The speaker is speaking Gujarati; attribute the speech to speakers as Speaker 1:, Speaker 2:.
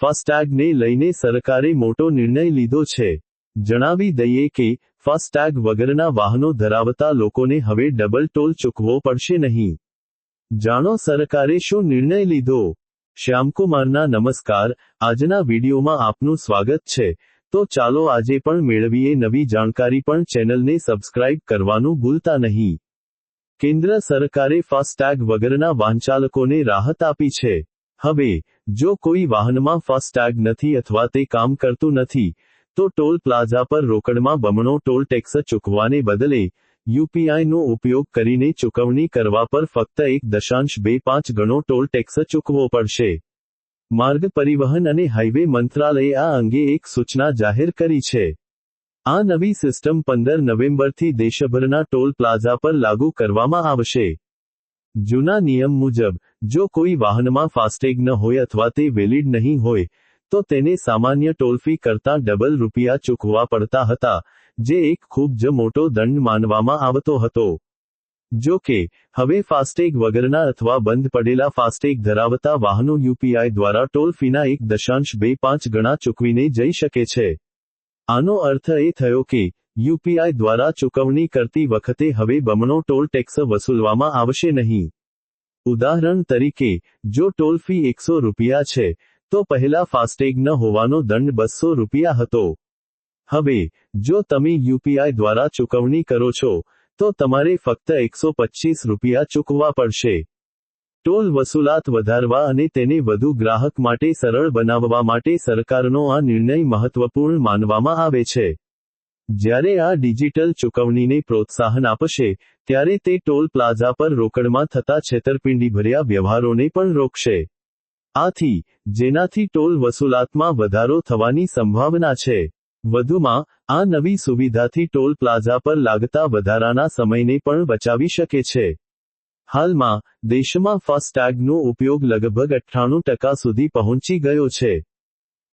Speaker 1: ફાસ્ટેગને લઈને સરકારે મોટો નિર્ણય લીધો છે. જણાવી દઈએ કે ફાસ્ટેગ વગરના વાહનો ધરાવતા લોકોને હવે ડબલ ટોલ ચૂકવવો પડશે નહીં. જાણો સરકારે શું નિર્ણય લીધો? શ્યામકુમારના નમસ્કાર, આજના વિડીયોમાં આપનું સ્વાગત છે. તો ચાલો આજે પણ મેળવીએ નવી જાણકારી પણ ચેનલને સબસ્ક્રાઇબ કરવાનું ભૂલતા નહીં. કેન્દ્ર સરકારે ફાસ્ટેગ વગરના વાહનચાલકોને રાહત આપી છે. હવે જો કોઈ વાહનમાં ફાસ્ટેગ નથી અથવા તે કામ કરતું નથી, તો ટોલ પ્લાઝા પર રોકડમાં બમણો ટોલ ટેક્સ ચૂકવાને બદલે યુપીઆઈનો ઉપયોગ કરીને ચૂકવણી કરવા પર ફક્ત એક દશાંશ બે પાંચ ગણો ટોલ ટેક્સ ચૂકવવો પડશે. માર્ગ પરિવહન અને હાઇવે મંત્રાલયે આ અંગે એક સૂચના જાહેર કરી છે. આ નવી સિસ્ટમ પંદર નવેમ્બરથી દેશભરના ટોલ પ્લાઝા પર લાગુ કરવામાં આવશે. જૂના નિયમ મુજબ, જો કોઈ વાહનમાં ફાસ્ટેગ ન હોય અથવા તે વેલિડ નહીં હોય, તો તેને સામાન્ય ટોલ કરતાં ડબલ રૂપિયા ચૂકવવા પડતા હતા, જે એક ખૂબ જ મોટો દંડ માનવામાં આવતો હતો. જો કે, હવે ફાસ્ટેગ વગરના અથવા બંધ પડેલા ફાસ્ટેગ ધરાવતા વાહનો યુપીઆઈ દ્વારા ટોલ ફીના એક દશાંશ બે પાંચ ગણા ચૂકવીને જઈ શકે છે. આનો અર્થ એ થયો કે યુપીઆઈ દ્વારા ચૂકવણી કરતી વખતે હવે બમણો ટોલ ટેક્સ વસૂલવામાં આવશે નહીં. ઉદાહરણ તરીકે, જો ટોલ ફી એકસો રૂપિયા છે, તો પહેલા ફાસ્ટેગ ન હોવાનો દંડ બસો રૂપિયા હતો. હવે, જો તમે યુપીઆઈ દ્વારા ચૂકવણી કરો છો, તો તમારે ફક્ત એકસો પચીસ રૂપિયા ચૂકવવા પડશે. ટોલ વસૂલાત વધારવા અને તેને વધુ ગ્રાહક માટે સરળ બનાવવા માટે સરકારનો આ નિર્ણય મહત્વપૂર્ણ માનવામાં આવે છે. જ્યારે આ ડિજિટલ ચૂકવણીને પ્રોત્સાહન આપશે, ત્યારે તે ટોલ પ્લાઝા પર રોકડમાં થતા છેતરપિંડીભર્યા વ્યવહારોને પણ રોકશે. આથી, જેનાથી ટોલ વસૂલાતમાં વધારો થવાની સંભાવના છે. વધુમાં, આ નવી સુવિધાથી ટોલ પ્લાઝા પર લાગતા વધારાના સમયને પણ બચાવી શકે છે. હાલમાં, દેશમાં ફાસ્ટેગનો ઉપયોગ લગભગ અઠ્ઠાણું ટકા સુધી પહોંચી ગયો છે.